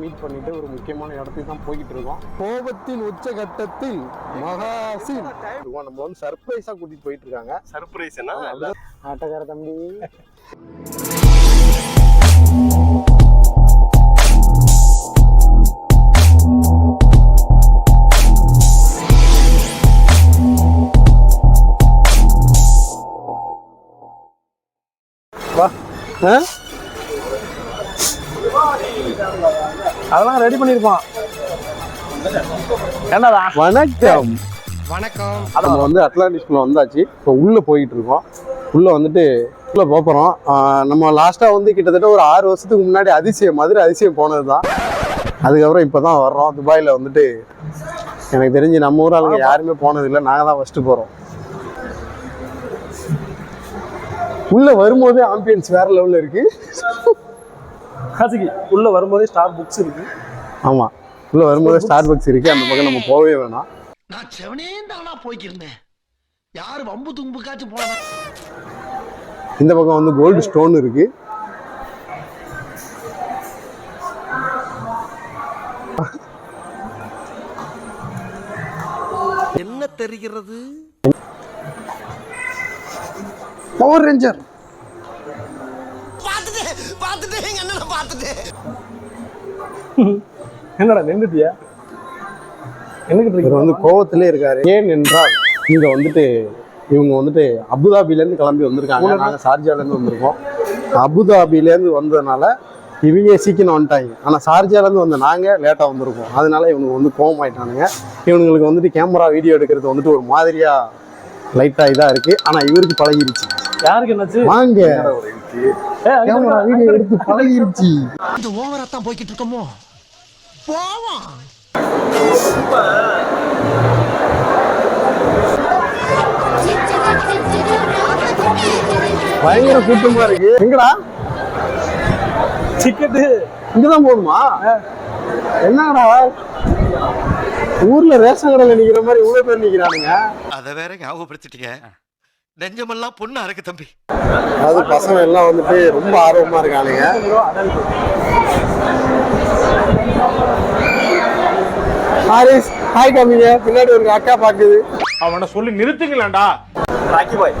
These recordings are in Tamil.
மீட் பண்ணிட்டு ஒரு முக்கியமான இடத்துக்கு தான் போய்கிட்டு இருக்கோம். கோபத்தின் உச்சகட்டத்தில் மகாசின். நம்ம வந்து சர்ப்ரைஸா கூட்டிட்டு போயிட்டு இருக்காங்க. சர்ப்ரைஸ் என்ன ஆட்டக்கார தம்பி. வா. ஆ? அதெல்லாம் ரெடி பண்ணிருப்பான் என்னடா? வணக்கம். வணக்கம். நம்ம வந்து அட்லாண்டிஸ்குள்ள வந்தாச்சு. இப்போ உள்ள போயிட்டு இருக்கோம். உள்ள வந்துட்டு உள்ள போகிறோம் நம்ம லாஸ்டா வந்து கிட்டத்தட்ட ஒரு ஆறு வருஷத்துக்கு முன்னாடி அதிசயம் மதுரை அதிசயம் போனது தான் அதுக்கப்புறம் இப்போ தான் வர்றோம். துபாயில் வந்துட்டு எனக்கு தெரிஞ்சு நம்ம ஊர் ஆளுங்க யாருமே போனதில்லை. நாங்கள் தான் ஃபஸ்ட்டு போகிறோம் உள்ள வரும்போதே ஆம்பியன்ஸ் வேற லெவலில் இருக்கு. காசிக்கு உள்ள வரும்போதே ஸ்டார் புக்ஸ் இருக்கு. ஆமாம் உள்ள வரும்போதே ஸ்டார் பக்ஸ் இருக்கு. அந்த பக்கம் நம்ம போகவே வேணாம். நான் செவனே தானா போய்க்கிருந்தேன். யாரு வம்பு தும்புக்காச்சும் போன இந்த பக்கம் வந்து கோல்டு ஸ்டோன் இருக்கு. என்ன தெரிகிறது? பவர் ரேஞ்சர் என்னடா நின்றுட்டியா என்னக்கிட்டு இவர் வந்து கோவத்திலே இருக்காரு. ஏன் என்றால் இங்க வந்துட்டு இவங்க வந்துட்டு அபுதாபிலேருந்து கிளம்பி வந்திருக்காங்க. நாங்கள் ஷார்ஜாலேருந்து வந்திருக்கோம். அபுதாபிலேருந்து வந்ததுனால இவங்க சீக்கிரம் வந்துட்டாங்க. ஆனால் ஷார்ஜாலேருந்து வந்த நாங்கள் லேட்டாக வந்திருக்கோம். அதனால இவனுக்கு வந்து கோவமாயிட்டானுங்க. இவனுங்களுக்கு வந்துட்டு கேமரா வீடியோ எடுக்கிறது வந்துட்டு ஒரு மாதிரியா லைட்டாக இதாக இருக்கு. ஆனால் இவருக்கு பழகிருச்சு. யாருக்கு என்னாச்சு? வாங்க. கேமரா வீடியோ எடுத்து பழகிருச்சு. இந்த ஓவரா தான் போய்கிட்டு இருக்கோமோ? போவோம். பயங்கர கூட்டமா இருக்கு. எங்கடா? டிக்கெட்டு இங்கதான் போகணுமா? என்னடா ஊர்ல ரேஷன் கடையில நிக்கிற மாதிரி இவ்வளவு பேர் நிக்கிறானுங்க. அதை வேற ஞாபகப்படுத்திட்டீங்க. நெஞ்சமெல்லாம் பொண்ணு அறக்கு தம்பி. அதாவது பசங்க எல்லாம் வந்துட்டு ரொம்ப ஆர்வமா இருக்கானுங்க ஹாரிஸ் ஹாய் காமிங்க பின்னாடி ஒரு அக்கா பாக்குது. அவனை சொல்லி நிறுத்துங்களேன்டா. ராக்கி பாய்.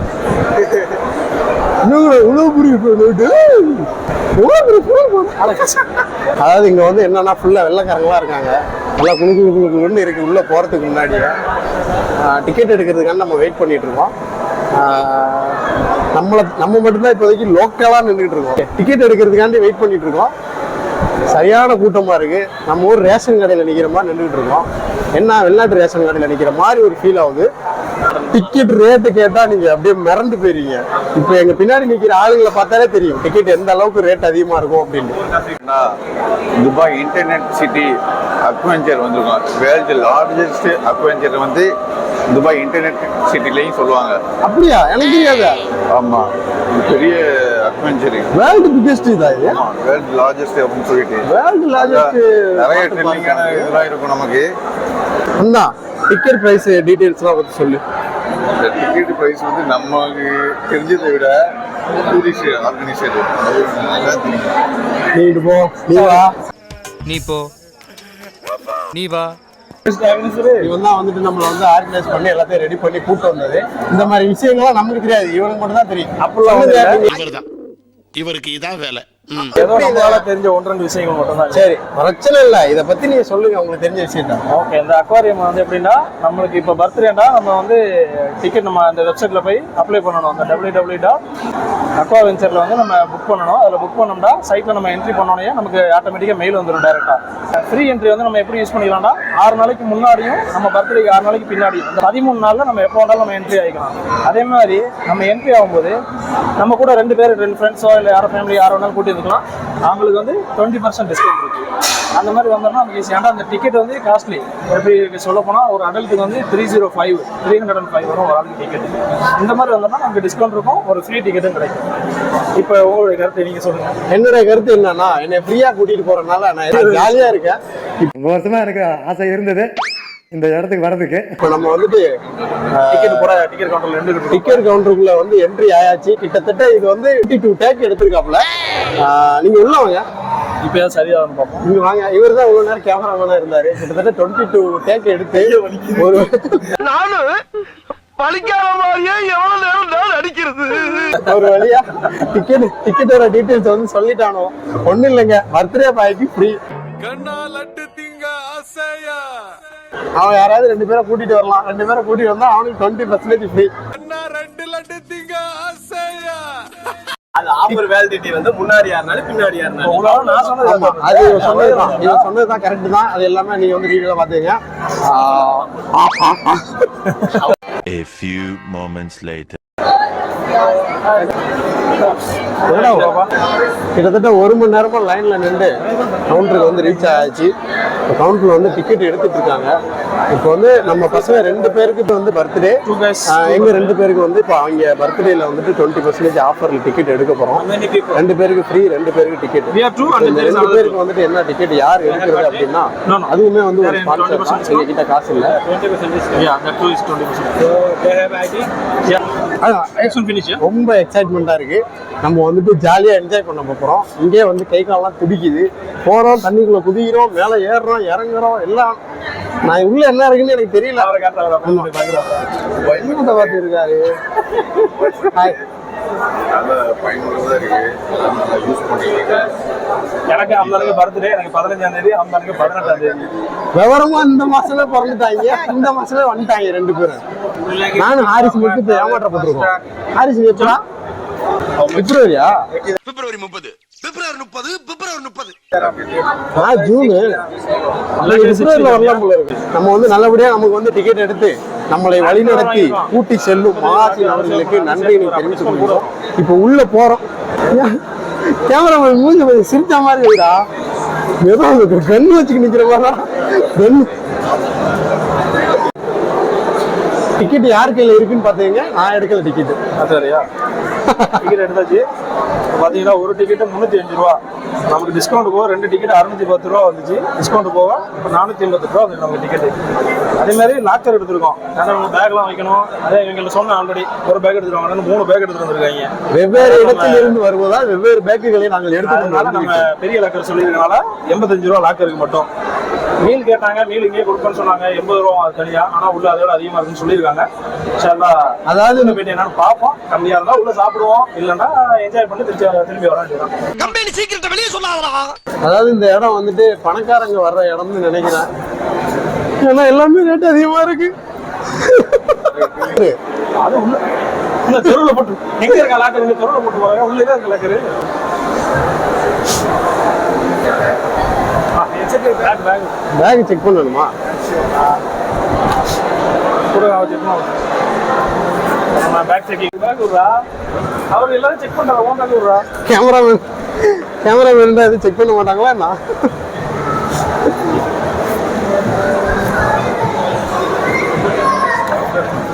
அதாவது இங்க வந்து என்னன்னா ஃபுல்லா வெள்ளைக்காரங்களா இருக்காங்க. நல்லா குழு குழு குழு குழுன்னு இருக்கு. உள்ள போறதுக்கு முன்னாடியே. டிக்கெட் எடுக்கிறதுக்காக நம்ம வெயிட் பண்ணிட்டு இருக்கோம். நம்மளை நம்ம மட்டும்தான் இப்போதைக்கு லோக்கலாக நின்றுட்டு இருக்கோம். டிக்கெட் எடுக்கிறதுக்காண்டி வெயிட் பண்ணிட்டு இருக்கோம். சரியான கூட்டமா இருக்கு. நம்ம ஊர் ரேஷன் கடையில் நிற்கிற மாதிரி நின்றுட்டு இருக்கோம். என்ன வெளிநாட்டு ரேஷன் கடையில் நிற்கிற மாதிரி ஒரு ஃபீல் ஆகுது. டிக்கெட் ரேட்டு கேட்டா நீங்க அப்படியே மிரண்டு போயிருவீங்க. இப்போ எங்க பின்னாடி நிக்கிற ஆளுங்களை பார்த்தாலே தெரியும். டிக்கெட் எந்த அளவுக்கு ரேட் அதிகமா இருக்கும் அப்படின்னு. துபாய் இன்டர்நெட் சிட்டி அக்வென்ச்சர் வந்திருக்கோம். வேர்ல்டு லார்ஜஸ்ட் அக்வென்ச்சர் வந்து துபாய் இன்டர்நெட் சிட்டிலையும் சொல்லுவாங்க. அப்படியா? எனக்கு தெரியாது. ஆமா. பெரிய அக்வென்ச்சர் வேர்ல்டு பிக்கெஸ்ட் இதா இது? வேர்ல்டு லார்ஜஸ்ட் அப்படின்னு சொல்லிட்டு. வேர்ல்டு லார்ஜஸ்ட் நிறைய ட்ரெண்டிங்கான இதெல்லாம் இருக்கும் நமக்கு. அண்ணா டிக்கெட் பிரைஸ் டீடைல்ஸ்லாம் பத்தி சொல்லு. இந்த டிக்கெட் ப்ரைஸ் வந்து நமக்கு தெரிஞ்சதை விட டூரிஸ்ட் ஆர்கனைசர் நீ போ. நீ வா. நீ போ. நீ வா. இவன் தான் வந்துட்டு நம்மள வந்து ஆர்கனைஸ் பண்ணி எல்லாத்தையும் ரெடி பண்ணி கூட்டு வந்தது. இந்த மாதிரி விஷயங்கள்லாம் நமக்கு தெரியாது. இவனுக்கு மட்டும் தான் தெரியும் அப்படிலாம் இவர்தான். இவருக்கு இதான் வேலை. ஏதோ நம்மளால தெரிஞ்ச ஒன்று ரெண்டு விஷயங்கள் மட்டும் தான் சரி பிரச்சனை இல்ல. இத பத்தி நீங்க சொல்லுங்க உங்களுக்கு தெரிஞ்ச விஷயம் தான் ஓகே இந்த அக்வாரியம் வந்து எப்படின்னா நம்மளுக்கு இப்போ பர்த்டேண்டா நம்ம வந்து டிக்கெட் நம்ம அந்த வெப்சைட்ல போய் அப்ளை பண்ணணும். அந்த டபிள்யூ டபிள்யூ டாட் அக்வா வெஞ்சரில் வந்து நம்ம புக் பண்ணணும். அதில் புக் பண்ணோம்னா சைட்டில் நம்ம என்ட்ரி பண்ணோன்னே நமக்கு ஆட்டோமேட்டிக்காக மெயில் வந்துடும் டேரெக்டாக ஃப்ரீ என்ட்ரி வந்து நம்ம எப்படி யூஸ் பண்ணிக்கலாம்னா ஆறு நாளைக்கு முன்னாடியும் நம்ம பர்த்டேக்கு ஆறு நாளைக்கு பின்னாடியும் அந்த பதிமூணு நாளில் நம்ம எப்போ வேணாலும் நம்ம என்ட்ரி ஆகிக்கலாம் அதே மாதிரி நம்ம என்ட்ரி ஆகும்போது நம்ம கூட ரெண்டு பேர் ரெண்டு ஃப்ரெண்ட்ஸோ இல்லை யாரோ ஃபேமிலி யாரோ வேணாலும் கூட்டி இருக்கலாம். அவங்களுக்கு வந்து டுவெண்ட்டி பர்சன்ட் டிஸ்கவுண்ட் இருக்குது அந்த மாதிரி வந்தோம்னா நமக்கு ஏன்டா அந்த டிக்கெட் வந்து காஸ்ட்லி எப்படி சொல்ல போனால் ஒரு அடல்ட்டுக்கு வந்து three zero five three hundred and five வரும் ஒரு ஆளுக்கு டிக்கெட் இந்த மாதிரி வந்தோம்னா நமக்கு டிஸ்கவுண்ட் இருக்கும் ஒரு ஃப்ரீ டிக்கெட்டும் கிடைக்கும். இப்போ உங்களுடைய கருத்து நீங்கள் சொல்லுங்கள் என்னோட கருத்து என்னன்னா என்னை ஃப்ரீயா கூட்டிட்டு போறதுனால நான் ஜாலியா இருக்கேன். ரொம்ப வருஷமா எனக்கு ஆசை இருந்தது இந்த இடத்துக்கு வர்றதுக்கு. இப்போ நம்ம வந்துட்டு டிக்கெட் போட டிக்கெட் கவுண்டர்ல டிக்கெட் கவுண்டருக்குள்ள வந்து என்ட்ரி ஆயாச்சு. கிட்டத்தட்ட இது வந்து டூ டேக் எடுத்திருக்காப்புல. நீங்க உள்ள வாங்க. இப்போ ஏதாவது சரியாகும் பார்ப்போம். இங்க வாங்க. இவர் தான் இவ்வளவு நேரம் கேமராமேனா இருந்தாரு. கிட்டத்தட்ட டுவெண்ட்டி டூ டேக் எடுத்து ஒரு நானும் பழிக்காம மாதிரியே எவ்வளவு நேரம் நான் அடிக்கிறது? ஒரு வழியா டிக்கெட் டிக்கெட்டோட டீடைல்ஸ் வந்து சொல்லிட்டானோ? ஒண்ணும் இல்லைங்க. பர்த்டே பாய்க்கு ஃப்ரீ அவன் யாராவது ரெண்டு பேரை கூட்டிட்டு வரலாம். ரெண்டு பேரை கூட்டிட்டு வந்தா அவனுக்கு டுவெண்ட்டி பர்சன்டேஜ் ஃப்ரீ அது ஆஃபர் வேலிடிட்டி வந்து முன்னாடி யாருனாலும் பின்னாடி யாருனாலும் உங்களால நான் சொன்னது அது சொன்னதுதான் இவன் சொன்னதுதான் கரெக்ட் தான் அது எல்லாமே நீங்க வந்து வீடியோல பாத்துங்க A few moments later. கிட்டத்தட்ட ஒரு மணி நேரமா லைன்ல நின்று கவுண்டருக்கு வந்து ரீச் ஆச்சு. கவுண்டர்ல வந்து டிக்கெட் எடுத்துட்டு இருக்காங்க. இப்போ வந்து நம்ம பசங்க ரெண்டு பேருக்கு இப்போ வந்து பர்த்டே எங்க ரெண்டு பேருக்கு வந்து இப்போ அவங்க பர்த்டேல வந்துட்டு டுவெண்ட்டி பர்சன்டேஜ் ஆஃபர்ல டிக்கெட் எடுக்க போறோம். ரெண்டு பேருக்கு ஃப்ரீ ரெண்டு பேருக்கு டிக்கெட் ரெண்டு பேருக்கு வந்துட்டு என்ன டிக்கெட் யார் எடுக்கிறது அப்படின்னா. அதுவுமே வந்து ஒரு ஸ்பான்சர் 20% தான். எங்க கிட்ட காசு இல்ல. Yeah, that too is 20%. So they have ID? Yeah. அதான், Next one finish, yeah? ரொம்ப எக்ஸைட்மெண்ட்டாக இருக்கு நம்ம வந்துட்டு ஜாலியாக என்ஜாய் பண்ண போகிறோம் இங்கே வந்து கை காலெல்லாம் துடிக்குது போகிறோம் தண்ணிக்குள்ளே குதிக்கிறோம் மேலே ஏறுறோம் இறங்குறோம் எல்லாம் நான் உள்ள என்ன இருக்குன்னு எனக்கு தெரியல அவரை காட்டுறேன், அவரை நல்ல பயனுள்ளதாக யூஸ் எனக்கு அந்த அன்னைக்கு பர்த்டே எனக்கு பதினஞ்சாம் தேதி அந்த அன்னைக்கு பதினெட்டாம் தேதி. விவரமா இந்த மாசமே பிறந்துட்டாங்க. இந்த மாசமே வந்துட்டாங்க ரெண்டு பேரும் நானும் ஹாரிஸ் மட்டும் ஏமாற்றப்பட்டிருக்கோம். ஹாரிஸ் எப்படா? பிப்ரவரியா? பிப்ரவரி முப்பது. பிப்ரவரி முப்பது பிப்ரவரி முப்பது. ஆ ஜூனு. பிப்ரவரியில் வரலாம் போல இருக்கு. நம்ம வந்து நல்லபடியா நமக்கு வந்து டிக்கெட் எடுத்து நம்மளை வழிநடத்தி கூட்டி செல்லும் மகாசின் அவர்களுக்கு நன்றியை தெரிவித்துக் கொள்கிறோம். இப்போ உள்ள போறோம். கேமராமேன் மூஞ்சி கொஞ்சம் சிரிச்ச மாதிரி இருக்குடா. ஏதோ அந்த கன் வச்சுக்கு நிக்கிற மாதிரி கன் டிக்கெட் யார் கையில இருக்குன்னு பாத்தீங்க நான் எடுக்கல டிக்கெட் சரியா. டிக்கெட் எடுத்தாச்சு. பார்த்தீங்கன்னா ஒரு டிக்கெட்டு முந்நூற்றி அஞ்சு ரூபா. நமக்கு டிஸ்கவுண்ட் போக ரெண்டு டிக்கெட் அறுநூத்தி பத்து ரூபா வந்துச்சு. டிஸ்கவுண்ட் போக இப்போ நானூற்றி எண்பத்து ரூபா வந்து நமக்கு டிக்கெட் அதே மாதிரி லாக்கர் எடுத்திருக்கோம். ஏன்னா நம்ம பேக்லாம் வைக்கணும். அதே இவங்க சொன்னேன் ஆல்ரெடி ஒரு பேக் எடுத்துருவாங்க. மூணு பேக் எடுத்துட்டு வந்திருக்காங்க. வெவ்வேறு இடத்தில் இருந்து வருவதால் வெவ்வேறு பேக்குகளை நாங்கள் எடுத்துக்கொண்டு அதனால நம்ம பெரிய லாக்கர் சொல்லியிருக்கனால எண்பத்தஞ்சு ரூபா லாக்கருக்கு மட்டும். மீல் கேட்டாங்க. மீல் இங்கே கொடுப்பேன்னு சொன்னாங்க. எண்பது ரூபா அது தனியா. ஆனா உள்ள அதோட அதிகமா இருக்குன்னு சொல்லியிருக்காங்க. அதாவது என்னன்னு பார்ப்போம். கம்மியா இருந்தா உள்ள சாப்பிடுவோம் இல்லைன்னா என்ஜாய் பண்ணி திருப்பி திரும்பி வர வேண்டியதான் கம்பெனி சீக்கிரத்தை வெளியே சொல்லாதடா. அதாவது இந்த இடம் வந்துட்டு பணக்காரங்க வர்ற இடம்னு நினைக்கிறேன். ஏன்னா எல்லாமே ரேட் அதிகமா இருக்கு. அது உள்ள உள்ள தெருவில் போட்டு எங்க இருக்க லாக்கர் இங்க தெருவில் போட்டு போறாங்க? உள்ளே தான் இருக்கு லாக்கரு பேக் செக் பண்ணணுமா? கூட பேக் செக்கிங் பேக் விட்றா அவர் எல்லாரும் செக் பண்றாங்க. ஓன் பேக் விட்றா கேமராமேன் எதுவும் செக் பண்ண மாட்டாங்களா என்ன?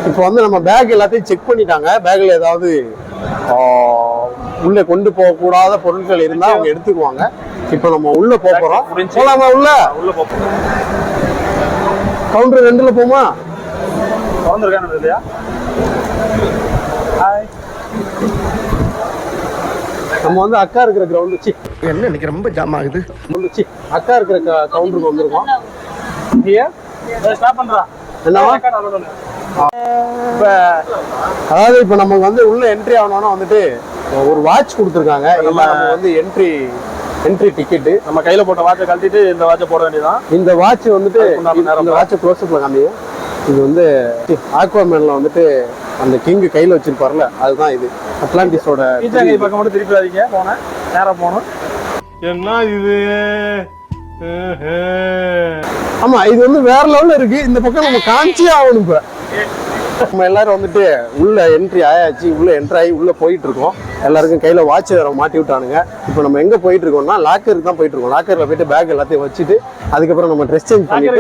இப்போ வந்து நம்ம பேக் எல்லாத்தையும் செக் பண்ணிட்டாங்க. பேக்ல ஏதாவது உள்ள கொண்டு போகக்கூடாத பொருட்கள் இருந்தா அவங்க எடுத்துக்குவாங்க. இப்போ நம்ம உள்ள போக போறோம். முடிஞ்சு. போலாமா உள்ள? உள்ள போப்போம் கவுண்டர் ரெண்டுல போமா? திறந்துருக்கானு இல்லையா ஹாய் நம்ம வந்து அக்கா இருக்கிற கிரவுண்டு சி. என்ன எனக்கு ரொம்ப ஜாம் ஆகுது? சி. அக்கா இருக்கிற கவுண்டருக்கு வந்திருக்கோம். ஹியர் ஸ்டாப் பண்றா. என்னவா? இப்ப அதாவது இப்போ நமக்கு வந்து உள்ள என்ட்ரி ஆகணும்னா வந்துட்டு ஒரு வாட்ச் கொடுத்துருக்காங்க. நம்ம வந்து என்ட்ரி என்ட்ரி டிக்கெட்டு நம்ம கையில போட்ட வாட்சை கழட்டிட்டு இந்த வாட்சை போட வேண்டியதான் இந்த வாட்ச் வந்துட்டு இந்த வாட்சை க்ளோஸ்அப்ல காமிங்க. இது வந்து ஆக்வாமேன்ல வந்துட்டு அந்த கிங் கையில வச்சிருப்பார்ல அதுதான் இது. அட்லாண்டிஸோட பக்கம் மட்டும் திருப்பிடாதீங்க போனேன் நேரா போகணும். என்ன இது? ஆமா இது வந்து வேற லெவல்ல இருக்கு. இந்த பக்கம் நம்ம காமிச்சே ஆகணும் இப்ப. நம்ம எல்லாரும் வந்துட்டு உள்ள என்ட்ரி ஆயாச்சு உள்ள என்ட்ரி ஆகி உள்ள போயிட்டு இருக்கோம். எல்லாருக்கும் கையில வாட்ச் வேற மாட்டி விட்டானுங்க. இப்போ நம்ம எங்க போயிட்டு இருக்கோம்னா லாக்கருக்கு தான் போயிட்டு இருக்கோம் லாக்கர்ல போயிட்டு பேக் எல்லாத்தையும் வச்சுட்டு அதுக்கு நம்ம ட்ரெஸ் சேஞ்ச் பண்ணிட்டு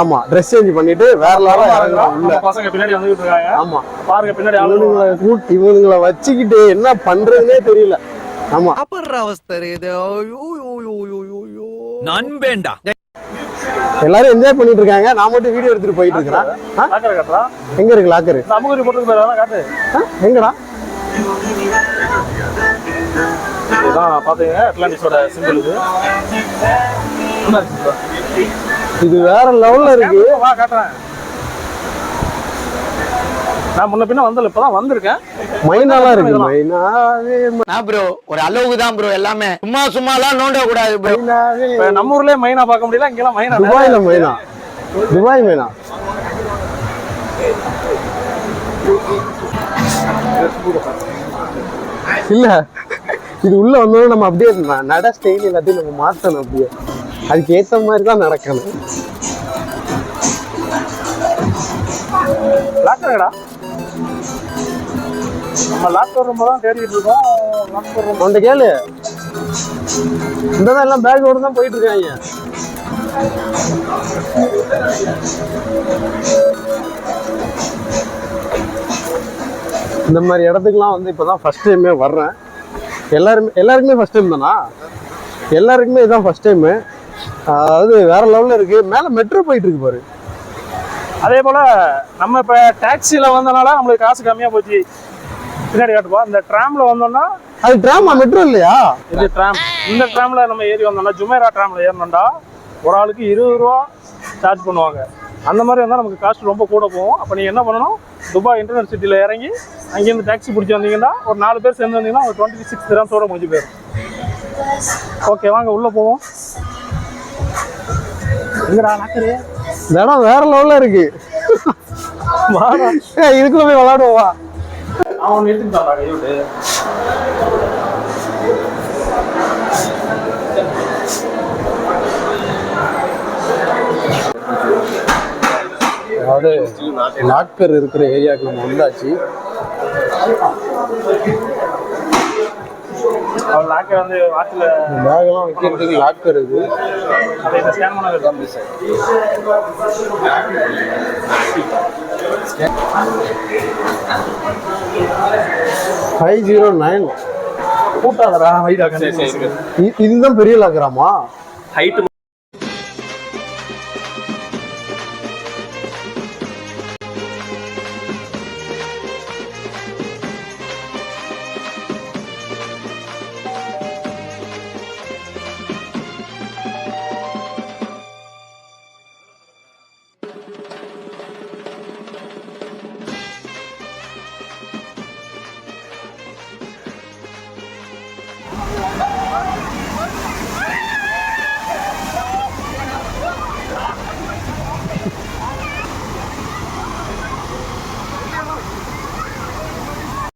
ஆமா ட்ரெஸ் சேஞ்ச் பண்ணிட்டு வேற லெவலா இறங்குறோம் ஆமா. பாருங்க பின்னாடி கூட்டி இவனுங்களை வச்சுக்கிட்டு என்ன பண்றதுன்னே தெரியல. ஆமா. நண்பேண்டா. எல்லாரும் என்ஜாய் பண்ணிட்டு இருக்காங்க நான் மட்டும் வீடியோ எடுத்துட்டு போயிட்டு இருக்கிறேன் எங்க இருக்கு லாக்கரு? எங்கடா? இதுதான் பார்த்தீங்க அட்லாண்டிஸோட சிம்பிள் இது. இது வேற லெவல்ல இருக்கு. வா காட்டுறேன். நான் முன்ன பின்ன வந்தல இப்பதான் வந்திருக்கேன். மைனாலாம் இருக்கு. மைனாவே நான் ப்ரோ ஒரு அளவுக்கு தான் ப்ரோ எல்லாமே. சும்மா சும்மாலாம் நோண்ட கூடாது ப்ரோ நம்ம ஊர்லயே மைனா பார்க்க முடியல இங்கெல்லாம் மைனா துபாயில மைனா. துபாய் மைனா. இல்ல. இது உள்ள வந்தோடனே நம்ம அப்படியே நட ஸ்டைல் எல்லாத்தையும் நம்ம மாத்தணும் அப்படியே. அதுக்கு ஏத்த மாதிரி தான் நடக்கணும். லாக்கர்டா நம்ம லாக்கர் ரொம்ப தான் தேடிட்டு இருக்கோம். லாக்கர் ரொம்ப அவன்கிட்ட கேளு. இந்த தான் எல்லாம் பேக்கோட தான் போயிட்டு இருக்காங்க இந்த மாதிரி இடத்துக்குலாம் வந்து இப்போதான் ஃபர்ஸ்ட் டைமே வர்றேன். எல்லாருமே எல்லாருக்குமே ஃபர்ஸ்ட் டைம் தானா? எல்லாருக்குமே இதுதான் ஃபர்ஸ்ட் டைமு அதாவது வேற லெவலில் இருக்கு. மேலே மெட்ரோ போயிட்டு இருக்கு பாரு. அதே போல நம்ம இப்ப டாக்ஸில வந்தனால நம்மளுக்கு காசு கம்மியா போச்சு. பின்னாடி காட்டுப்பா இந்த ட்ராம்ல வந்தோம்னா அது ட்ராமா மெட்ரோ இல்லையா? இது ட்ராம் இந்த ட்ராம்ல நம்ம ஏறி வந்தோம்னா ஜுமேரா ட்ராம்ல ஏறினோம்டா ஒரு ஆளுக்கு இருபது ரூபா சார்ஜ் பண்ணுவாங்க. அந்த மாதிரி வந்தால் நமக்கு காஸ்ட் ரொம்ப கூட போகும். அப்போ நீங்கள் என்ன பண்ணணும்? துபாய் இன்டர்நெட் சிட்டியில் இறங்கி அங்கேருந்து டாக்ஸி பிடிச்சி வந்தீங்கன்னா ஒரு நாலு பேர் சேர்ந்து வந்தீங்கன்னா ஒரு டுவெண்ட்டி சிக்ஸ் கிராம்ஸோட முடிஞ்சு போயிடும். ஓகே வாங்க உள்ளே போவோம். இந்த இடம் வேற லெவலில் இருக்கு. இதுக்குள்ள போய் விளாடுவோம் வா. அவன் எடுத்துக்கிட்டான் அதாவது லாக்கர் இருக்கிற ஏரியாவுக்கு நம்ம வந்தாச்சு. வந்து பேக்கெல்லாம் வைக்கிறதுக்கு லாக்கர் இருக்கு அதை இதை ஸ்கேன் பண்ண வைக்கலாம் ஃபைவ் ஜீரோ நைன் இதுதான் பெரிய லாக்கராமா ஹைட்